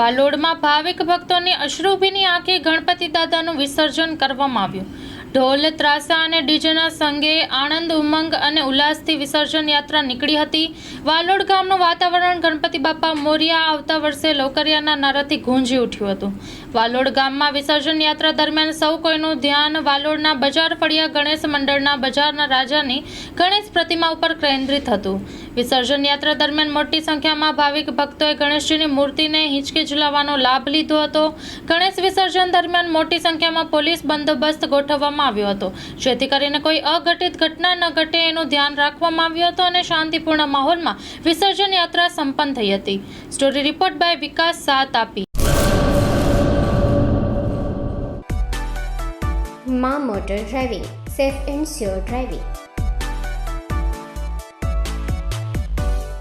વાલોડમાં ભાવિક ભક્તોની અશ્રુભીની આંખે ગણપતિ દાદાનું વિસર્જન કરવામાં આવ્યું. ઢોલ, ત્રાસા અને ડીજેના સંગે આનંદ, ઉમંગ અને ઉલ્લાસથી વિસર્જન યાત્રા નીકળી હતી. વાલોડ ગામનું વાતાવરણ ગણપતિ બાપા મોરિયા આવતા વર્ષે લોકરિયાના નારાથી ગુંજી ઉઠ્યું હતું. વાલોડ ગામમાં વિસર્જન યાત્રા દરમિયાન સૌ કોઈનું ધ્યાન વાલોડના બજાર ફળિયા ગણેશ મંડળના બજારના રાજાની ગણેશ પ્રતિમા ઉપર કેન્દ્રિત હતું. વિસર્જન યાત્રા દરમિયાન મોટી સંખ્યામાં ભાવિક ભક્તોએ ગણેશજીની મૂર્તિને હિંચકી ઝુલાવવાનો લાભ લીધો હતો. ગણેશ વિસર્જન દરમિયાન મોટી સંખ્યામાં પોલીસ બંદોબસ્ત ગોઠવવામાં આવ્યો હતો. જેથી કરીને કોઈ અઘટિત ઘટના ન ઘટે એનું ધ્યાન રાખવામાં આવ્યું હતું અને શાંતિપૂર્ણ માહોલમાં વિસર્જન યાત્રા સંપન્ન થઈ હતી. સ્ટોરી રિપોર્ટ બાય વિકાસ સાત આપી. મા motor driving. Safe and sure driving.